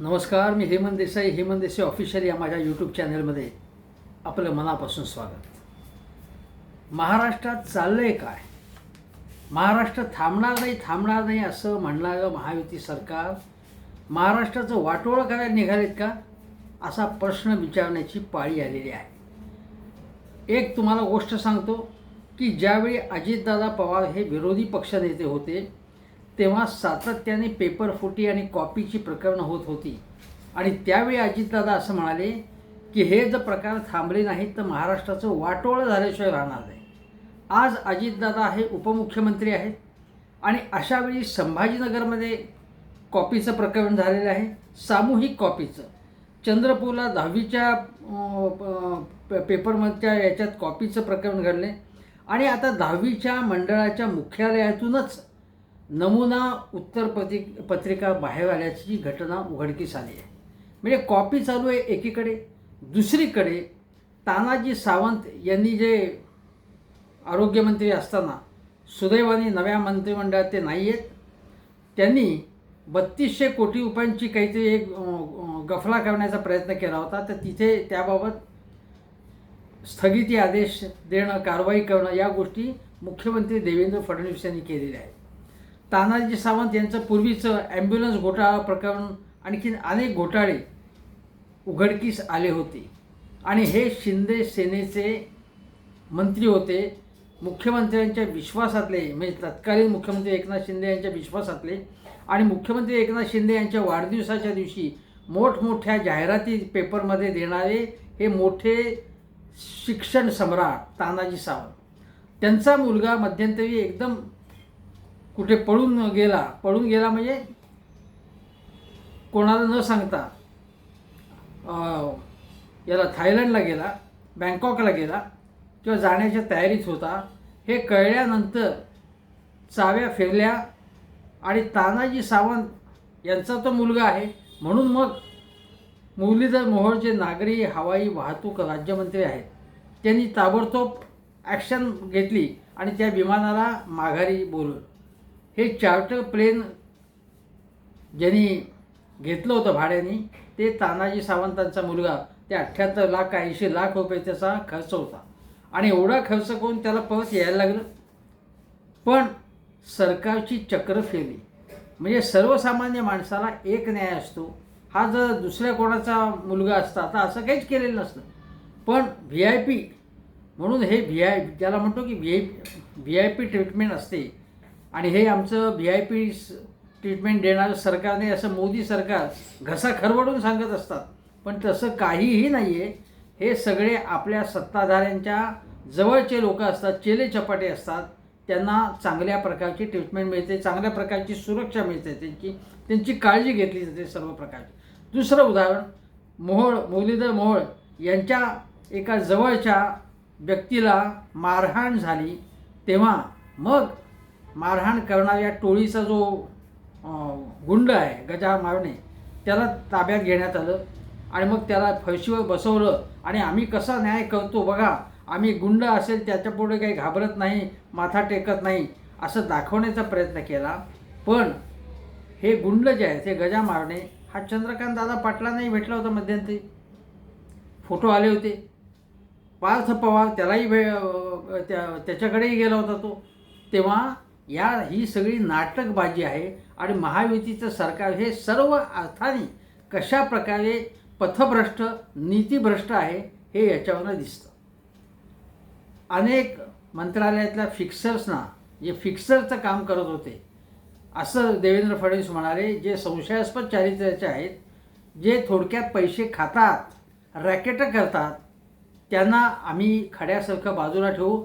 नमस्कार मी हेमंत देसाई हेमंत देसाई ऑफिशियल या माझ्या यूट्यूब चॅनलमध्ये आपलं मनापासून स्वागत. महाराष्ट्रात चाललं आहे काय? महाराष्ट्र थांबणार नाही थांबणार नाही असं म्हणणारं महायुती सरकार महाराष्ट्राचं वाटोळं करायला निघालेत का? असा प्रश्न विचारण्याची पाळी आलेली आहे. एक तुम्हाला गोष्ट सांगतो की ज्यावेळी अजितदादा पवार हे विरोधी पक्षनेते होते तेव्हा सातत्याने पेपर फुटी आणि कॉपीची प्रकरणं होत होती. आणि त्यावेळी अजितदादा असं म्हणाले की हे जर प्रकार थांबले नाहीत तर महाराष्ट्राचं वाटोळं झाल्याशिवाय राहणार नाही. आज अजितदादा हे उपमुख्यमंत्री आहेत आणि अशावेळी संभाजीनगरमध्ये कॉपीचं प्रकरण झालेलं आहे सामूहिक कॉपीचं चंद्रपूरला दहावीच्या पेपरमधच्या याच्यात कॉपीचं प्रकरण घडले आणि आता दहावीच्या मंडळाच्या मुख्यालयातूनच नमुना उत्तर पत्रि पत्रिका बाहेर आल्याची घटना उघडकीस आली आहे. म्हणजे कॉपी चालू आहे एकीकडे दुसरीकडे तानाजी सावंत यांनी जे आरोग्यमंत्री असताना सुदैवाने नव्या मंत्रिमंडळात ते नाही आहेत त्यांनी बत्तीसशे कोटी रुपयांची काहीतरी एक गफला करण्याचा प्रयत्न केला होता. तर तिथे त्याबाबत स्थगिती आदेश देणं कारवाई करणं या गोष्टी मुख्यमंत्री देवेंद्र फडणवीस यांनी केलेल्या आहेत. तानाजी सावंत यांचं पूर्वीचं ॲम्ब्युलन्स घोटाळा प्रकरण आणखीन अनेक घोटाळे उघडकीस आले होते. आणि हे शिंदे सेनेचे मंत्री होते. मुख्यमंत्र्यांच्या विश्वासातले म्हणजे तत्कालीन मुख्यमंत्री एकनाथ शिंदे यांच्या विश्वासातले आणि मुख्यमंत्री एकनाथ शिंदे यांच्या वाढदिवसाच्या दिवशी मोठमोठ्या जाहिराती पेपरमध्ये देणारे हे मोठे शिक्षण सम्राट तानाजी सावंत. त्यांचा मुलगा मध्यंतरी एकदम कुठे पळून गेला पळून गेला म्हणजे कोणाला न सांगता याला थायलंडला गेला बँकॉकला गेला किंवा जाण्याच्या तयारीत होता. हे कळल्यानंतर चाव्या फिरल्या आणि तानाजी सावंत यांचा तो मुलगा आहे. म्हणून मग मुरलीधर मोहोळचे नागरी हवाई वाहतूक राज्यमंत्री आहेत. त्यांनी ताबडतोब ॲक्शन घेतली आणि त्या विमानाला माघारी बोलवलं. हे चार्टर प्लेन ज्यांनी घेतलं होतं भाड्याने ते तानाजी सावंतांचा मुलगा ते अठ्ठ्याहत्तर लाख ऐंशी लाख रुपये त्याचा खर्च होता. आणि एवढा खर्च करून त्याला परत यायला लागलं. पण सरकारची चक्र फिरली म्हणजे सर्वसामान्य माणसाला एक न्याय असतो. हा जर दुसऱ्या कोणाचा मुलगा असता तर असं काहीच केलेलं नसतं. पण व्ही आय पी म्हणून हे व्ही आय ज्याला म्हणतो की V I V I P treatment असते. आणि हे आमचं व्ही आय पी ट्रीटमेंट देणारं सरकारने असं मोदी सरकार घसा खरवडून सांगत असतात. पण तसं काहीही नाही आहे हे सगळे आपल्या सत्ताधाऱ्यांच्या जवळचे लोक असतात चेले चपाटे असतात. त्यांना चांगल्या प्रकारची ट्रीटमेंट मिळते चांगल्या प्रकारची सुरक्षा मिळते त्यांची. त्यांची काळजी घेतली जाते सर्व प्रकारची. दुसरं उदाहरण मोहोळ मुरलीधर मोहोळ यांच्या एका जवळच्या व्यक्तीला मारहाण झाली तेव्हा मग मारहाण करणाऱ्या टोळीचा जो गुंड आहे गजा मारणे त्याला ताब्यात घेण्यात आलं आणि मग त्याला फळशीवर बसवलं. आणि आम्ही कसा न्याय करतो बघा आम्ही गुंड असेल त्याच्यापुढे काही घाबरत नाही माथा टेकत नाही असं दाखवण्याचा प्रयत्न केला. पण हे गुंड जे आहेत ते गजा मारणे हा चंद्रकांत दादा पाटलांनाही भेटला होता मध्यंतरी. फोटो आले होते. पार्थ पवार त्यालाही भे त्या त्याच्याकडेही गेला होता तो. तेव्हा या ही सगळी नाटकबाजी आहे आणि महायुतीचं सरकार हे सर्व अर्थाने कशा प्रकारे पथभ्रष्ट नीतीभ्रष्ट आहे हे याच्यावरनं दिसतं. अनेक मंत्रालयातल्या फिक्सर्सना जे फिक्सरचं काम करत होते असं देवेंद्र फडणवीस म्हणाले जे संशयास्पद चारित्र्याचे आहेत जे थोडक्यात पैसे खातात रॅकेटं करतात त्यांना आम्ही खड्यासारखं बाजूला ठेवू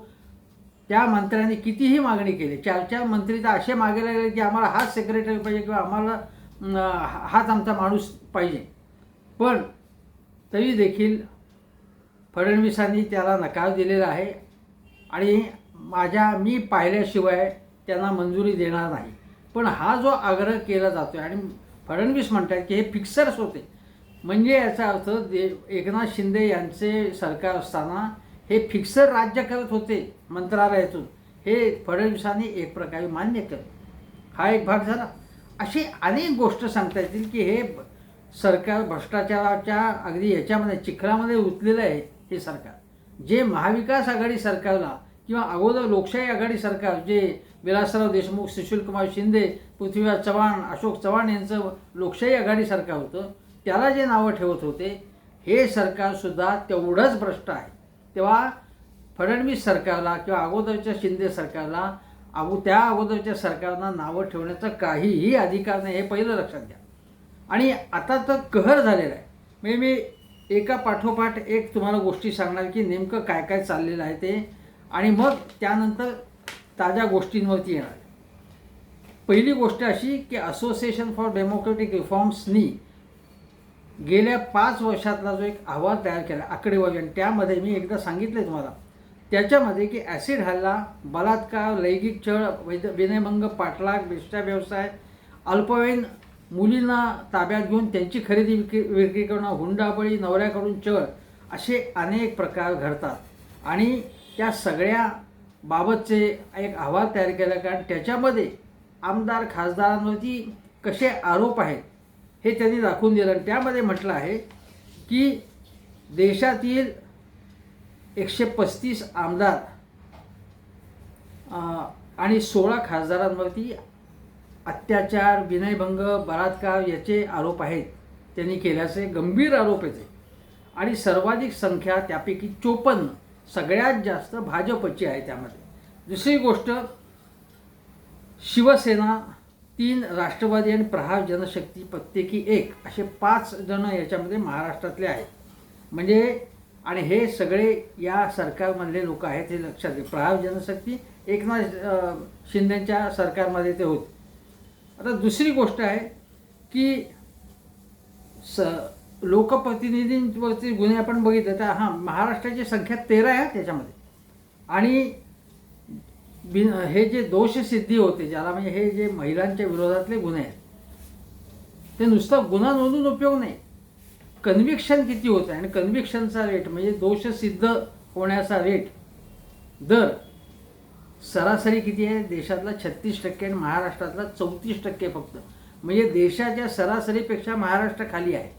त्या मंत्र्यांनी कितीही मागणी केली चार चार मंत्री तर असे मागायला लागले की आम्हाला हाच सेक्रेटरी पाहिजे किंवा आम्हाला हा- हाच आमचा माणूस पाहिजे. पण तरी देखील फडणवीसांनी त्याला नकार दिलेला आहे आणि माझ्या मी पाहिल्याशिवाय त्यांना मंजुरी देणार नाही. पण हा जो आग्रह केला जातो आहे आणि फडणवीस म्हणतात की हे फिक्सर्स होते. म्हणजे याचा अर्थ दे एकनाथ शिंदे यांचे सरकार असताना हे फिक्सर राज्य करत होते मंत्रालयातून. हे फडणवीसांनी एक प्रकारे मान्य केलं. हा एक भाग झाला. अशी अनेक गोष्ट सांगता येतील की हे सरकार भ्रष्टाचाराच्या अगदी याच्यामध्ये चिखलामध्ये उतलेलं आहे हे सरकार. जे महाविकास आघाडी सरकारला किंवा अगोदर लोकशाही आघाडी सरकार जे विलासराव देशमुख सुशीलकुमार शिंदे पृथ्वीराज चव्हाण अशोक चव्हाण यांचं लोकशाही आघाडी सरकार होतं त्याला जे नावं ठेवत होते हे सरकारसुद्धा तेवढंच भ्रष्ट आहे. तेव्हा फडणवीस सरकारला किंवा अगोदरच्या शिंदे सरकारला अगो त्या अगोदरच्या सरकारना नावं ठेवण्याचा काहीही अधिकार नाही हे पहिलं लक्षात घ्या. आणि आता तर कहर झालेला आहे. म्हणजे मी एका पाठोपाठ एक तुम्हाला गोष्टी सांगणार की नेमकं काय काय चाललेलं आहे ते. आणि मग त्यानंतर ताज्या गोष्टींवरती येणार. पहिली गोष्ट अशी की असोसिएशन फॉर डेमोक्रेटिक रिफॉर्म्सनी गेल्या पाच वर्षातला जो एक अहवाल तयार केला आकडेवारी आणि त्यामध्ये मी एकदा सांगितलं तुम्हाला त्याच्यामध्ये की ॲसिड हल्ला बलात्कार लैंगिक छळ वैद विनयभंग पाठलाग बेष्टा व्यवसाय अल्पवयीन मुलींना ताब्यात घेऊन त्यांची खरेदी विक्री विक्री करणं हुंडाबळी नवऱ्याकडून छळ असे अनेक प्रकार घडतात. आणि त्या सगळ्या बाबतचे एक अहवाल तयार केला कारण त्याच्यामध्ये आमदार खासदारांवरती कसे आरोप आहेत हे त्यांनी दाखवून दिलं. आणि त्यामध्ये म्हटलं आहे की देशातील एकशे पस्तीस आमदार आणि सोळा खासदारांवरती अत्याचार विनयभंग बलात्कार याचे आरोप आहेत. त्यांनी केल्याचे गंभीर आरोप येते आणि सर्वाधिक संख्या त्यापैकी चोपन्न सगळ्यात जास्त भाजपची आहे त्यामध्ये. दुसरी गोष्ट शिवसेना तीन राष्ट्रवादी आणि प्रहार जनशक्ती प्रत्येकी एक असे पाच जण याच्यामध्ये महाराष्ट्रातले आहेत. म्हणजे आणि हे सगळे या सरकारमधले लोक आहेत हे लक्षात घे प्रहार जनशक्ती एकनाथ शिंदेच्या सरकारमध्ये ते होते. आता दुसरी गोष्ट आहे की स लोकप्रतिनिधींवरती गुन्हे आपण बघितले तर हां महाराष्ट्राची संख्या तेरा आहे त्याच्यामध्ये आणि बिन हे जे दोषसिद्धी होते ज्याला म्हणजे हे जे महिलांच्या विरोधातले गुन्हे आहेत ते नुसता गुन्हा नोंदून उपयोग नाही. कन्व्हिक्शन किती होत आहे आणि कन्व्हिक्शनचा रेट म्हणजे दोषसिद्ध होण्याचा रेट दर सरासरी किती आहे? देशातला छत्तीस टक्के आणि महाराष्ट्रातला चौतीस टक्के फक्त. म्हणजे देशाच्या सरासरीपेक्षा महाराष्ट्र खाली आहे.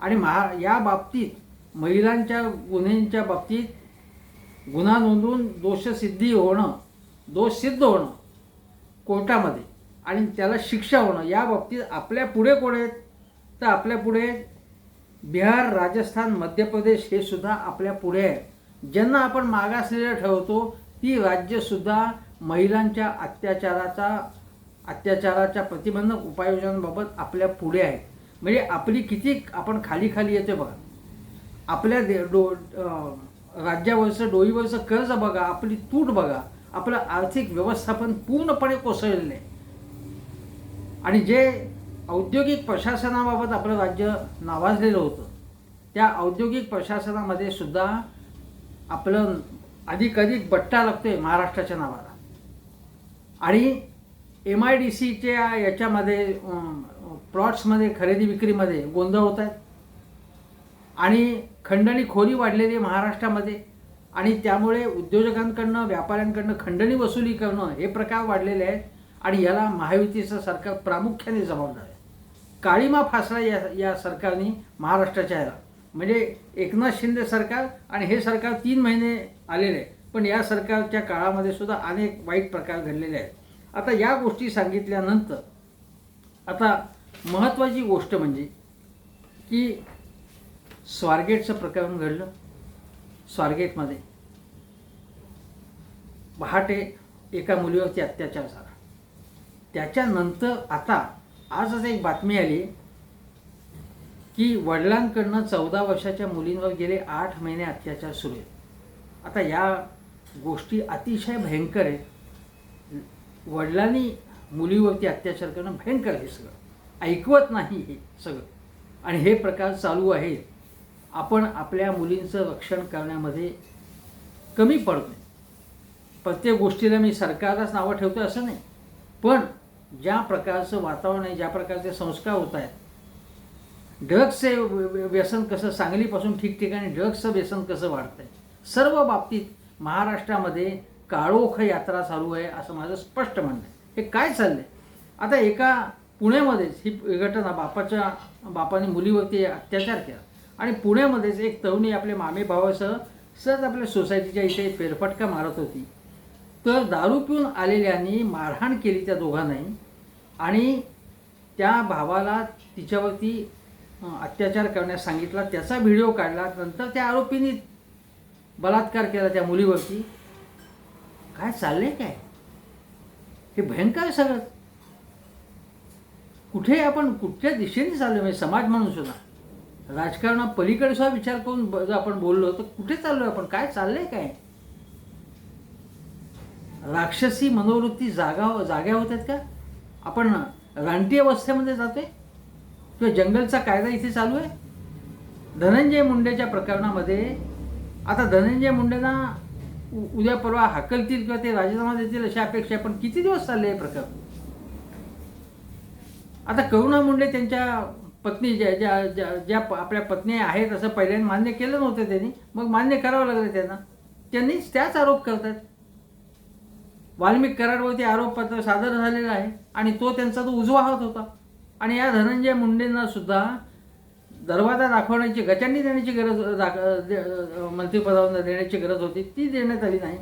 आणि महा या बाबतीत महिलांच्या गुन्ह्यांच्या बाबतीत गुन्हा नोंदवून दोषसिद्धी होणं दोष सिद्ध होणं कोर्टामध्ये. आणि त्याला शिक्षा होणं या बाबतीत आपल्या पुढे कोण आहेत? तर आपल्या पुढे बिहार राजस्थान मध्य प्रदेश हे सुद्धा आपल्या पुढे आहे ज्यांना आपण मागासलेलं ठेवतो ती राज्यसुद्धा महिलांच्या अत्याचाराचा अत्याचाराच्या प्रतिबंधक उपाययोजनांबाबत आपल्या पुढे आहे म्हणजे आपली किती आपण खाली खाली येते बघा. आपल्या दे डो राज्यावरचं डोईवरचं कर्ज बघा आपली तूट बघा. आपलं आर्थिक व्यवस्थापन पूर्णपणे कोसळलेलं आहे आणि जे औद्योगिक प्रशासनाबाबत आपलं राज्य नावाजलेलं होतं त्या औद्योगिक प्रशासनामध्ये सुद्धा आपलं अधिकाधिक बट्टा लागतो आहे महाराष्ट्राच्या नावाला. आणि एम आय डी सीच्या याच्यामध्ये प्लॉट्समध्ये खरेदी विक्रीमध्ये गोंधळ होत आहेत. आणि खंडणी खोरी वाढलेली आहे महाराष्ट्रामध्ये. आणि त्यामुळे उद्योजकांकडनं व्यापाऱ्यांकडनं खंडणी वसुली करणं हे प्रकार वाढलेले आहेत आणि याला महायुतीचं सरकार प्रामुख्याने जबाबदार आहे. काळीमा फासला या या सरकारने महाराष्ट्राच्या याला म्हणजे एकनाथ शिंदे सरकार आणि हे सरकार तीन महिने आलेले आहे पण या सरकारच्या काळामध्ये सुद्धा अनेक वाईट प्रकार घडलेले आहेत. आता या गोष्टी सांगितल्यानंतर आता महत्त्वाची गोष्ट म्हणजे की स्वारगेटचं प्रकरण घडलं. स्वारगेटमध्ये. पहाटे एका मुलीवरती अत्याचार झाला. त्याच्यानंतर आता आजच एक बातमी आली की वडिलांकडनं चौदा वर्षाच्या मुलींवर गेले आठ महिने अत्याचार सुरू आहेत. आता या गोष्टी अतिशय भयंकर आहेत. वडिलांनी मुलीवरती अत्याचार करणं भयंकर हे सगळं. ऐकवत नाही हे सगळं. आणि हे प्रकार चालू आहेत. आपण आपल्या मुलींचं रक्षण करण्यामध्ये कमी पडतो प्रत्येक गोष्टीला मी सरकारलाच नावं ठेवतो असं नाही. पण ज्या प्रकारचं वातावरण आहे ज्या प्रकारचे संस्कार होत आहेत ड्रग्सचे व्य- व्यसन कसं सांगलीपासून ठिकठिकाणी ड्रग्सचं व्यसन कसं वाढतं आहे सर्व बाबतीत महाराष्ट्रामध्ये काळोख यात्रा चालू आहे असं माझं स्पष्ट म्हणणं आहे. हे काय चाललं आहे आता एका पुण्यामध्येच ही घटना बापाच्या बापाने मुलीवरती अत्याचार केला. आणि पुण्यामध्येच एक तरुणी आपल्या मामे भावासह सहज आपल्या सोसायटीच्या इथे फेरफटका मारत होती. तर दारू पिऊन आलेल्यांनी मारहाण केली त्या दोघांनाही आणि त्या भावाला तिच्यावरती अत्याचार करण्यास सांगितला त्याचा व्हिडिओ काढला नंतर त्या आरोपींनी बलात्कार केला त्या मुलीवरती. काय चाललंय काय? हे भयंकर सगळं. कुठे आपण कुठच्या दिशेने चाललो म्हणजे समाज म्हणून सुद्धा राजकारणा पलीकडचा सुद्धा विचार करून जर आपण बोललो तर कुठे चाललोय आपण? काय चाललंय काय? राक्षसी मनोवृत्ती जागा जाग्या होतात का? आपण रानटी अवस्थेमध्ये जातोय? किंवा जंगलचा कायदा इथे चालू आहे? धनंजय मुंडेच्या प्रकरणामध्ये आता धनंजय मुंडेंना उद्या परवा हाकलतील किंवा ते राजीनामा देतील अशी अपेक्षा आहे. पण किती दिवस चालले हे प्रकरण? आता करुणा मुंडे त्यांच्या पत्नी ज्या ज्या ज्या ज्या प- आपल्या पत्नी आहेत असं पहिल्यांदा मान्य केलं नव्हतं त्यांनी. मग मान्य करावं लागलं त्यांना. त्यांनीच त्याच आरोप करतात. वाल्मिक कराडवरती आरोपपत्र सादर झालेलं आहे आणि तो त्यांचा तो उजवा हात होता. आणि या धनंजय मुंडेंना सुद्धा दरवाजा दाखवण्याची गचांनी देण्याची गरज दाख दे- मंत्रिपदावर देण्याची गरज होती. ती देण्यात आली नाही.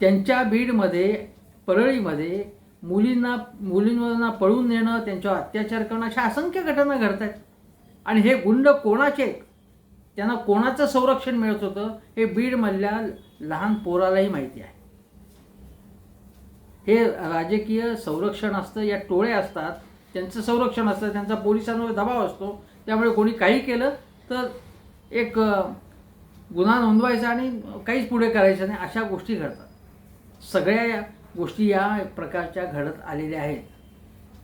त्यांच्या बीडमध्ये परळीमध्ये मुलींना मुलींवरना पळून नेणं त्यांच्यावर अत्याचार करणं अशा असंख्य घटना घडत आहेत आणि हे गुंड कोणाचे त्यांना कोणाचं संरक्षण मिळत होतं? हे बीडमधल्या लहान पोरालाही माहिती आहे. हे राजकीय संरक्षण असतं या टोळ्या असतात त्यांचं संरक्षण असतं त्यांचा पोलिसांवर दबाव असतो. त्यामुळे कोणी काही केलं तर एक गुन्हा नोंदवायचा आणि काहीच पुढे करायचं नाही अशा गोष्टी घडतात. सगळ्या या गोष्टी या प्रकारच्या घडत आलेल्या आहेत.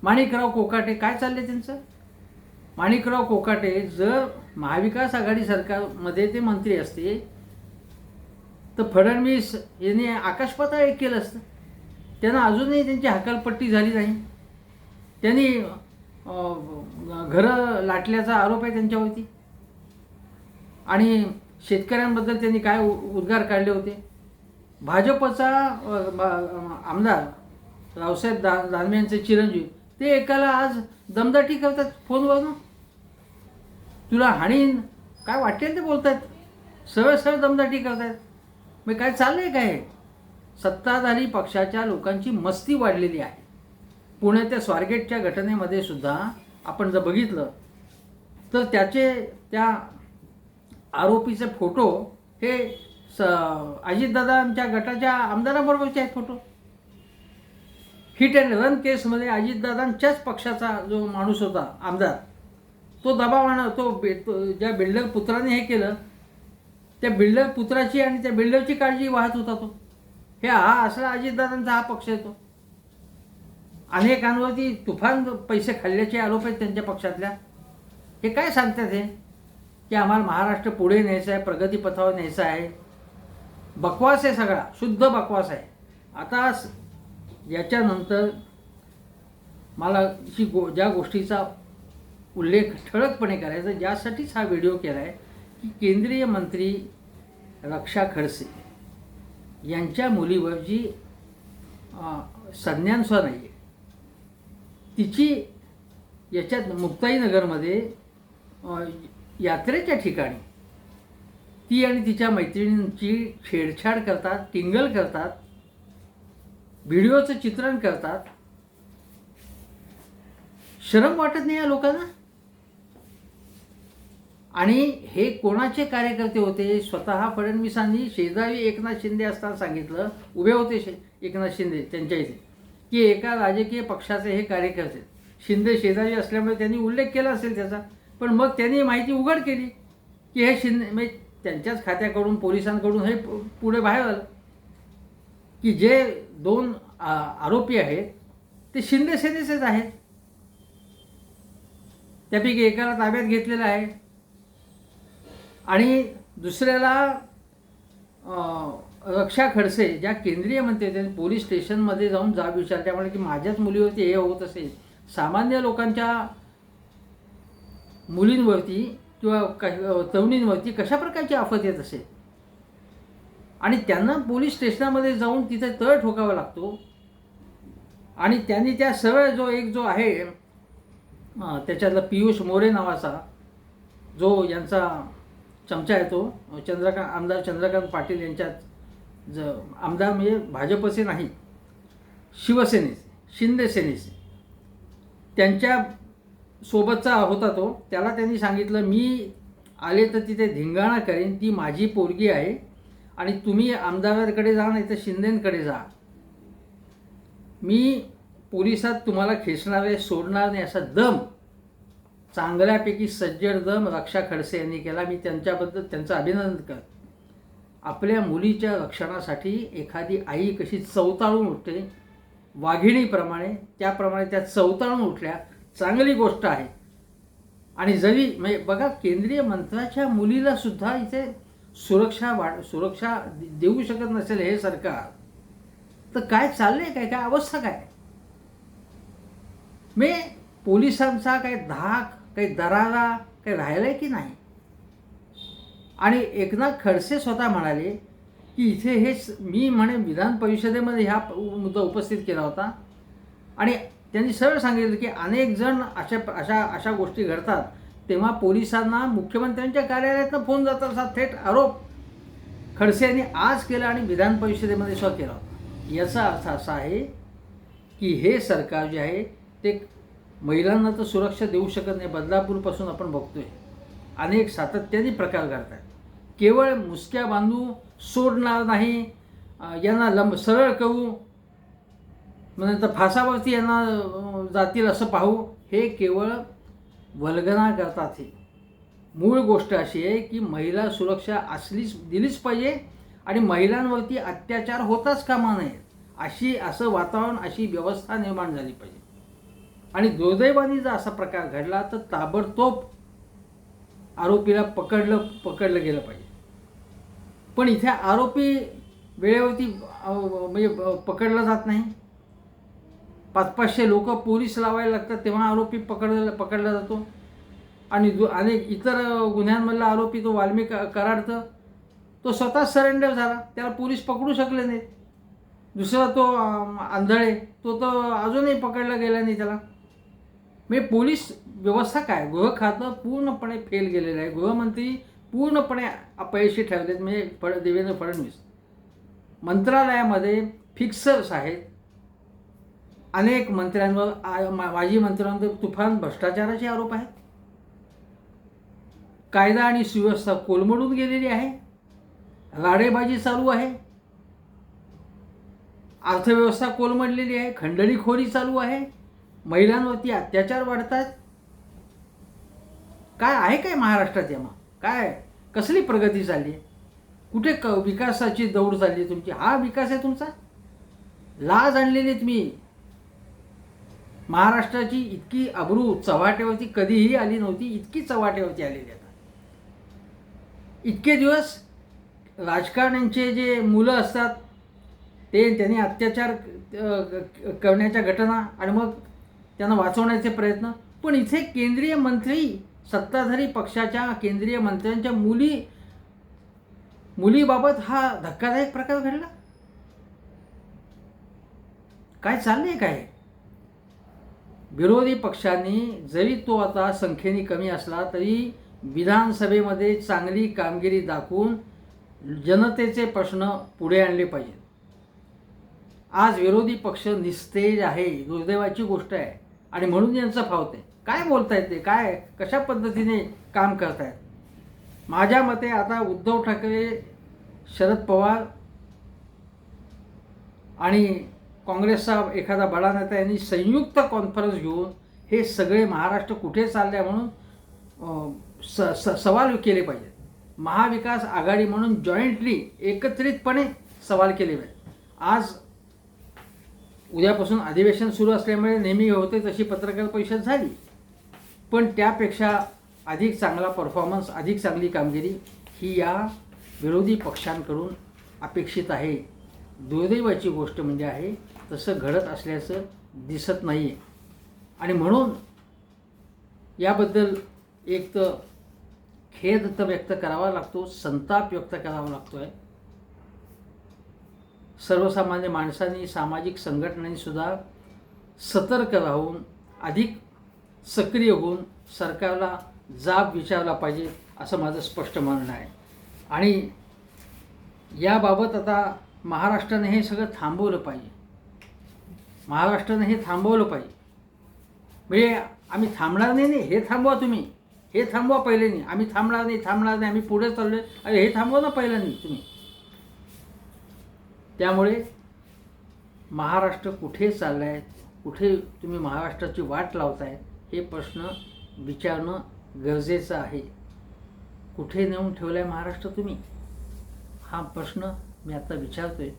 माणिकराव कोकाटे काय चालले त्यांचं? माणिकराव कोकाटे जर महाविकास आघाडी सरकारमध्ये ते मंत्री असते तर फडणवीस यांनी आकाशपाता एक केलं असतं. त्यांना अजूनही त्यांची हकालपट्टी झाली नाही. त्यांनी घरं लाटल्याचा आरोप आहे त्यांच्यावरती. आणि शेतकऱ्यांबद्दल त्यांनी काय उ- उद्गार काढले होते? भाजपचा बा- आमदार रावसाहेब दा दानवे यांचे चिरंजीव ते एकाला आज दमदाटी करतात फोनवरून. तुला हाणीन काय वाटेल ते बोलतात. सरळ सरळ दमदाटी करतायत मग काय चाललंय काय हे? सत्ताधारी पक्षाच्या लोकांची मस्ती वाढलेली आहे. पुण्याच्या स्वारगेटच्या घटनेमध्ये सुद्धा आपण जर बघितलं तर त्याचे त्या आरोपीचे फोटो हे स अजितदादांच्या गटाच्या आमदाराबरोबरचे आहेत फोटो हिट अँड रन केसमध्ये अजितदादांच्याच पक्षाचा जो माणूस होता आमदार तो दबाव आणा तो बे तो ज्या बिल्डर पुत्राने हे केलं त्या बिल्डर पुत्राची आणि त्या बिल्डरची काळजी वाहत होता तो. हे हा असला अजितदादांचा हा पक्ष येतो अनेकांवरती तुफान पैसे खाल्ल्याचे आरोप आहेत त्यांच्या पक्षातल्या. हे काय सांगतात हे? की आम्हाला महाराष्ट्र पुढे न्यायचं आहे प्रगतीपथावर न्यायचं आहे. बकवास आहे सगळा शुद्ध बकवास आहे. आता याच्यानंतर मला जी गो ज्या गोष्टीचा उल्लेख ठळकपणे करायचा ज्यासाठीच हा व्हिडिओ केला आहे की केंद्रीय मंत्री रक्षा खडसे यांच्या मुलीवर जी अ, संज्ञानस्व नाही आहे तिची याच्यात मुक्ताईनगरमध्ये यात्रेच्या ठिकाणी ती आणि तिच्या मैत्रिणींची छेडछाड करतात टिंगल करतात व्हिडिओचं चित्रण करतात. शरम वाटत नाही या लोकांना? आणि हे कोणाचे कार्यकर्ते होते? स्वतः फडणवीसांनी शेजारी एकनाथ शिंदे असताना सांगितलं उभे होते शे एकनाथ शिंदे त्यांच्या इथे की एका राजकीय पक्षाचे हे कार्यकर्ते शिंदे शेजारी असल्यामुळे त्यांनी उल्लेख केला असेल त्याचा पण मग त्यांनी माहिती उघड केली की हे शिंदे म्हणजे त्यांच्याच खात्याकडून पोलिसांकडून हे पुढे बाहेर. आलं की जे दोन आ, आरोपी आहेत ते शिंदे सेनेचेच आहेत. त्यापैकी एकाला ताब्यात घेतलेलं आहे. आणि दुसऱ्याला रक्षा खडसे ज्या केंद्रीय मंत्री त्यांनी पोलीस स्टेशनमध्ये जाऊन जाब विचार त्यामुळे की माझ्याच मुलीवरती हे होत असेल. सामान्य लोकांच्या मुलींवरती किंवा तरुणींवरती कशा प्रकारची आफत येत असेल? आणि त्यांना पोलीस स्टेशनामध्ये जाऊन तिथे तळ ठोकावा लागतो. आणि त्यांनी त्या सरळ जो एक जो आहे त्याच्यातला पियुष मोरे नावाचा जो यांचा चमचा आहे तो चंद्रकांत आमदार चंद्रकांत पाटील यांच्यात ज आमदार म्हणजे भाजपचे नाही शिवसेनेचे शिंदे सेनेचे त्यांच्या सोबतचा होता तो. त्याला त्यांनी सांगितलं मी आले तर तिथे धिंगाणा करेन. ती माझी पोरगी आहे आणि तुम्ही आमदाराकडे जा नाही तर शिंदेंकडे जा. मी पोलिसात तुम्हाला खेचणार आहे सोडणार नाही असा दम चांगल्यापैकी सज्जड दम रक्षा खडसे यांनी केला. मी त्यांच्याबद्दल त्यांचं अभिनंदन कर आपल्या मुलीच्या रक्षणासाठी एखादी आई कशी चवताळून उठते वाघिणीप्रमाणे त्याप्रमाणे त्या चवताळून उठल्या चांगली गोष्ट आहे. आणि जरी म्हणजे बघा केंद्रीय मंत्र्याच्या मुलीला सुद्धा इथे सुरक्षा वाढ सुरक्षा देऊ शकत नसेल हे सरकार तर काय चाललंय काय? काय अवस्था काय? मे पोलिसांचा काही धाक काही दरारा काही राहिलाय की नाही? आणि एकनाथ खडसे स्वतः म्हणाले की इथे हे मी म्हणे विधान परिषदेमध्ये ह्या मुद्दा उपस्थित केला होता. आणि त्यांनी सरळ सांगितलं की अनेक जण अशा अशा अशा गोष्टी घडतात. तेव्हा पोलिसांना मुख्यमंत्र्यांच्या कार्यालयातनं फोन जातात असा थेट आरोप खडसे यांनी आज केला आणि विधान परिषदेमध्ये स्व केला होता. याचा अर्थ असा आहे की हे सरकार जे आहे ते महिलांना तर सुरक्षा देऊ शकत नाही. बदलापूरपासून आपण बघतोय. अनेक सातत्याने प्रकार घडतात केवळ मुसक्या बांधू सोडणार नाही यांना लंब सरळ करू म्हणजे मग नंतर फासावरती यांना जातील असं पाहू हे केवळ वल्गना करतात हे. मूळ गोष्ट अशी आहे की महिला सुरक्षा असलीच दिलीच पाहिजे आणि महिलांवरती अत्याचार होताच कामा नये अशी असं वातावरण अशी व्यवस्था निर्माण झाली पाहिजे. आणि दुर्दैवाने जर असा प्रकार घडला तर ताबडतोब आरोपीला पकडलं पकडलं गेलं पाहिजे. पण इथे आरोपी वेळेवरती म्हणजे पकडला जात नाही. पाच पाचशे लोक पोलीस लावायला लागतात तेव्हा आरोपी पकडला पकडला जातो. आणि जो अनेक इतर गुन्ह्यांमधला आरोपी तो वाल्मी कराडतं तो स्वतः सरेंडर झाला. त्याला पोलीस पकडू शकले नाहीत. दुसरा तो आंधळे तो तर अजूनही पकडला गेला नाही त्याला. म्हणजे पोलीस व्यवस्था काय? गृह खातं पूर्णपणे फेल गेलेलं आहे. गृहमंत्री पूर्णपणे अपयशी ठरलेत. म्हणजे फड देवेंद्र फडणवीस. मंत्रालयामध्ये फिक्सर्स आहेत. अनेक मंत्र्यांवर माजी मंत्र्यांवर तुफान भ्रष्टाचाराचे आरोप आहेत. कायदा आणि सुव्यवस्था कोलमडून गेलेली आहे. राडेबाजी चालू आहे. अर्थव्यवस्था कोलमडलेली आहे. खंडणीखोरी चालू आहे. महिलांवरती अत्याचार वाढतात. काय आहे काय महाराष्ट्रात यामा? काय? कसली प्रगती चालली आहे? कुठे क विकासाची दौड चालली आहे तुमची? हा विकास आहे तुमचा? लाज आणलेली तुम्ही महाराष्ट्राची इतकी अब्रू चव्हाट्यावरती कधीही आली नव्हती इतकी चव्हाट्यावरती आलेली आता. इतके दिवस राजकारण्यांचे जे मुलं असतात ते त्यांनी अत्याचार करण्याच्या घटना आणि मग त्यांना वाचवण्याचे प्रयत्न. पण इथे केंद्रीय मंत्री सत्ताधारी पक्षाच्या केंद्रीय मंत्र्यांच्या मुली मुलीबाबत हा धक्कादायक प्रकार घडला? काय चाललंय काय? विरोधी पक्षांनी जरी तो आता संख्येने कमी असला तरी विधानसभेमध्ये चांगली कामगिरी दाखवून जनतेचे प्रश्न पुढे आणले पाहिजेत. आज विरोधी पक्ष निस्तेज आहे दुर्दैवाची गोष्ट आहे. आणि म्हणून यांचं फावते काय बोलतायत ते? काय? कशा पद्धतीने काम करतायत? माझ्या मते आता उद्धव ठाकरे शरद पवार आणि काँग्रेसचा एखादा बडा नेता यांनी संयुक्त कॉन्फरन्स घेऊन हे सगळे महाराष्ट्र कुठे चालले आहे म्हणून स स सवाल केले पाहिजेत. महाविकास आघाडी म्हणून जॉईंटली एकत्रितपणे सवाल केले पाहिजेत. आज उद्यापासून अधिवेशन सुरू असल्यामुळे नेहमी होते तशी पत्रकार परिषद झाली. पण त्यापेक्षा अधिक चांगला परफॉर्मन्स अधिक चांगली कामगिरी ही या विरोधी पक्षांकडून अपेक्षित आहे. दुर्दैवाची गोष्ट म्हणजे आहे तसं घडत असल्याचं दिसत नाही आहे आणि म्हणून याबद्दल एक तर खेद तर व्यक्त करावा लागतो संताप व्यक्त करावा लागतो आहे सर्वसामान्य माणसांनी सामाजिक संघटनांनीसुद्धा सतर्क राहून अधिक सक्रिय होऊन सरकारला जाब विचारला पाहिजे असं माझं स्पष्ट म्हणणं आहे. आणि याबाबत आता महाराष्ट्राने हे सगळं थांबवलं पाहिजे. महाराष्ट्राने हे थांबवलं पाहिजे. म्हणजे आम्ही थांबणार नाही नाही हे थांबवा तुम्ही. हे थांबवा पहिले नाही. आम्ही थांबणार नाही थांबणार नाही. आम्ही पुढे चाललो अरे हे थांबवा ना पहिलं नाही तुम्ही. त्यामुळे महाराष्ट्र कुठे चालला आहे कुठे तुम्ही महाराष्ट्राची वाट लावताय हे प्रश्न विचारणं गरजेचं आहे. कुठे नेऊन ठेवलं आहे महाराष्ट्र तुम्ही? हा प्रश्न मी आत्ता विचारतोय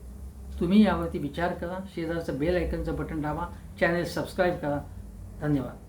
तुम्ही यावरती विचार करा शेजारचं बेल आयकनचं बटन दाबा चॅनेल सबस्क्राईब करा. धन्यवाद.